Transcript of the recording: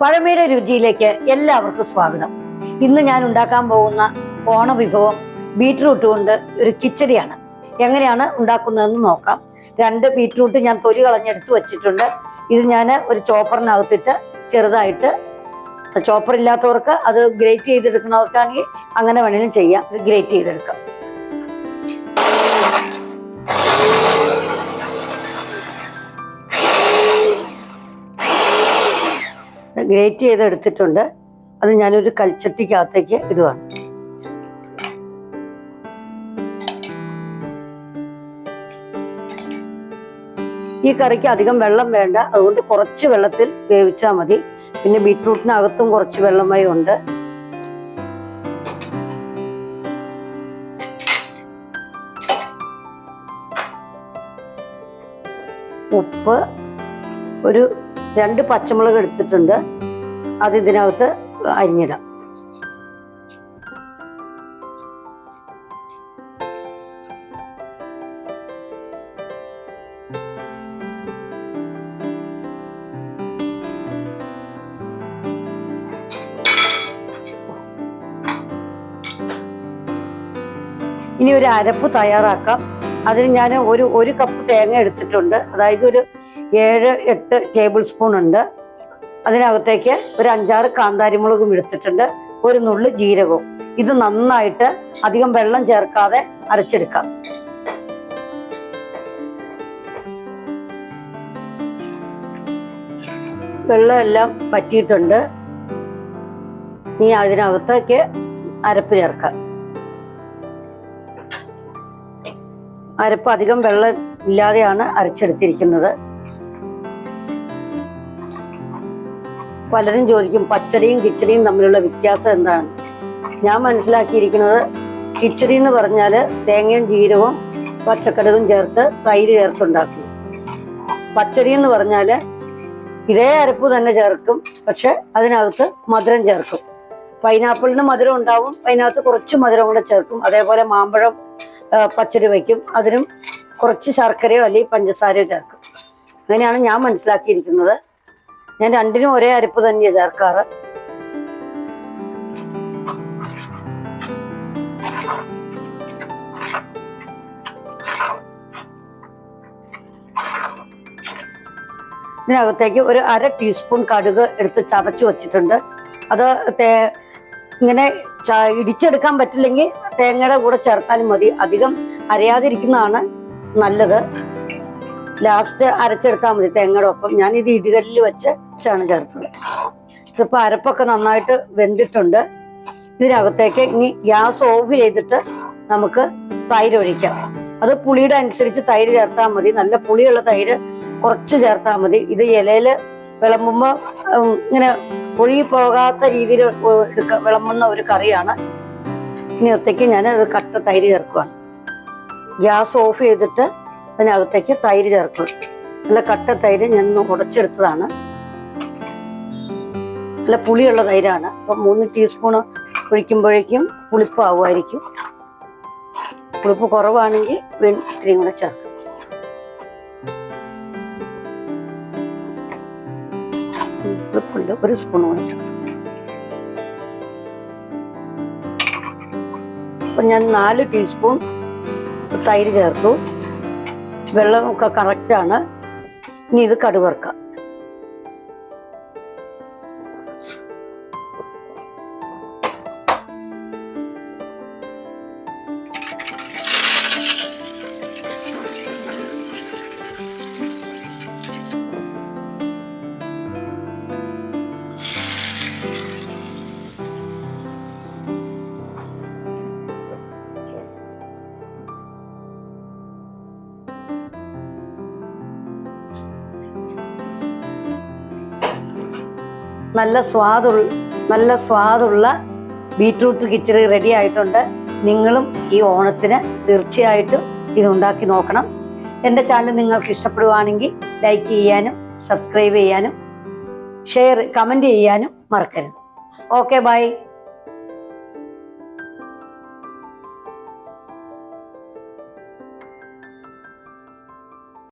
പഴമയുടെ രുചിയിലേക്ക് എല്ലാവർക്കും സ്വാഗതം. ഇന്ന് ഞാൻ ഉണ്ടാക്കാൻ പോകുന്ന ഓണ വിഭവം ബീറ്റ്റൂട്ട് കൊണ്ട് ഒരു കിച്ചടിയാണ്. എങ്ങനെയാണ് ഉണ്ടാക്കുന്നതെന്ന് നോക്കാം. രണ്ട് ബീറ്റ്റൂട്ട് ഞാൻ തൊലി കളഞ്ഞെടുത്ത് വെച്ചിട്ടുണ്ട്. ഇത് ഞാൻ ഒരു ചോപ്പറിനകത്തിട്ട് ചെറുതായിട്ട് ചോപ്പർ ഇല്ലാത്തവർക്ക് അത് ഗ്രേറ്റ് ചെയ്തെടുക്കണവർക്കാണെങ്കിൽ അങ്ങനെ വേണേലും ചെയ്യാം. ഗ്രേറ്റ് ചെയ്തെടുക്കാം. ഗ്രേറ്റ് ചെയ്തെടുത്തിട്ടുണ്ട്. അത് ഞാനൊരു കൽച്ചട്ടിക്കകത്തേക്ക് ഇടുവാണ്. ഈ കറിക്ക് അധികം വെള്ളം വേണ്ട. അതുകൊണ്ട് കുറച്ച് വെള്ളത്തിൽ വേവിച്ചാൽ മതി. പിന്നെ ബീറ്റ്റൂട്ടിനകത്തും കുറച്ച് വെള്ളമായി ഉണ്ട്. ഉപ്പ് ഒരു രണ്ട് പച്ചമുളക് എടുത്തിട്ടുണ്ട്. അത് ഇതിനകത്ത് അരിഞ്ഞിടാം. ഇനി ഒരു അരപ്പ് തയ്യാറാക്കാം. അതിന് ഞാൻ ഒരു ഒരു കപ്പ് തേങ്ങ എടുത്തിട്ടുണ്ട്. അതായത് ഒരു ഏഴ് എട്ട് ടേബിൾ സ്പൂൺ ഉണ്ട്. അതിനകത്തേക്ക് ഒരു അഞ്ചാറ് കാന്താരിമുളകും എടുത്തിട്ടുണ്ട്. ഒരു നുള്ളു ജീരകവും. ഇത് നന്നായിട്ട് അധികം വെള്ളം ചേർക്കാതെ അരച്ചെടുക്കാം. വെള്ളമെല്ലാം പറ്റിയിട്ടുണ്ട് ഇനി അതിനകത്തേക്ക് അരപ്പ് ചേർക്കാം. അരപ്പ് അധികം വെള്ളം ഇല്ലാതെയാണ് അരച്ചെടുത്തിരിക്കുന്നത്. പലരും ചോദിക്കും പച്ചടിയും കിച്ചടിയും തമ്മിലുള്ള വ്യത്യാസം എന്താണ്? ഞാൻ മനസ്സിലാക്കിയിരിക്കുന്നത് കിച്ചടി എന്ന് പറഞ്ഞാൽ തേങ്ങയും ജീരകവും പച്ചക്കറികളും ചേർത്ത് തൈര് ചേർത്തുണ്ടാക്കും. പച്ചടി എന്ന് പറഞ്ഞാൽ ഇതേ അരപ്പ് തന്നെ ചേർക്കും പക്ഷെ അതിനകത്ത് മധുരം ചേർക്കും. പൈനാപ്പിളിന് മധുരം ഉണ്ടാവും അതിനകത്ത് കുറച്ച് മധുരം കൂടെ ചേർക്കും. അതേപോലെ മാമ്പഴം പച്ചടി വയ്ക്കും. അതിനും കുറച്ച് ശർക്കരയോ അല്ലെങ്കിൽ പഞ്ചസാരയോ ചേർക്കും. അങ്ങനെയാണ് ഞാൻ മനസ്സിലാക്കിയിരിക്കുന്നത്. ഞാൻ രണ്ടിനും ഒരേ അരിപ്പ് തന്നെയാണ് ചേർക്കാറ്. ഇതിനകത്തേക്ക് ഒരു അര ടീസ്പൂൺ കടുക് എടുത്ത് ചതച്ചു വെച്ചിട്ടുണ്ട്. അത് ഇങ്ങനെ ഇടിച്ചെടുക്കാൻ പറ്റില്ലെങ്കിൽ തേങ്ങയുടെ കൂടെ ചേർത്താലും മതി. അധികം അരയാതിരിക്കുന്നതാണ് നല്ലത്. ലാസ്റ്റ് അരച്ചെടുത്താൽ മതി തേങ്ങയുടെ ഒപ്പം. ഞാൻ ഇത് ഇടികല്ലിൽ വെച്ച് വെച്ചാണ് ചേർത്തത്. ഇതിപ്പോൾ അരപ്പൊക്കെ നന്നായിട്ട് വെന്തിട്ടുണ്ട്. ഇതിനകത്തേക്ക് ഇനി ഗ്യാസ് ഓഫ് ചെയ്തിട്ട് നമുക്ക് തൈര് ഒഴിക്കാം. അത് പുളിയുടെ അനുസരിച്ച് തൈര് ചേർത്താൽ മതി. നല്ല പുളിയുള്ള തൈര് കുറച്ച് ചേർത്താൽ മതി. ഇത് ഇലയിൽ വിളമ്പുമ്പോൾ ഇങ്ങനെ ഒഴുകി പോകാത്ത രീതിയിൽ എടുക്ക വിളമ്പുന്ന ഒരു കറിയാണ്. ഇനി ഇതിനകത്തേക്ക് ഞാൻ അത് കട്ട തൈര് ചേർക്കുവാണ്. ഗ്യാസ് ഓഫ് ചെയ്തിട്ട് അതിനകത്തേക്ക് തൈര് ചേർക്കും. നല്ല കട്ട തൈര് ഞാൻ ഉടച്ചെടുത്തതാണ്. നല്ല പുളിയുള്ള തൈരാണ്. അപ്പം മൂന്ന് ടീസ്പൂൺ ഒഴിക്കുമ്പോഴേക്കും പുളിപ്പാവുമായിരിക്കും. പുളിപ്പ് കുറവാണെങ്കിൽ ഇത്രയും കൂടെ ചേർക്കും. ഒരു സ്പൂൺ കൂടെ ഞാൻ നാല് ടീസ്പൂൺ തൈര് ചേർത്തു. വെള്ളമൊക്കെ കറക്റ്റാണ് ഇനി ഇത് കടുവറുക്കാം നല്ല സ്വാദു നല്ല സ്വാദുള്ള ബീറ്റ്റൂട്ട് കിച്ചറി റെഡി ആയിട്ടുണ്ട്. നിങ്ങളും ഈ ഓണത്തിന് തീർച്ചയായിട്ടും ഇതുണ്ടാക്കി നോക്കണം. എന്റെ ചാനൽ നിങ്ങൾക്ക് ഇഷ്ടപ്പെടുവാണെങ്കിൽ ലൈക്ക് ചെയ്യാനും സബ്സ്ക്രൈബ് ചെയ്യാനും ഷെയർ കമന്റ് ചെയ്യാനും മറക്കരുത്. Okay bye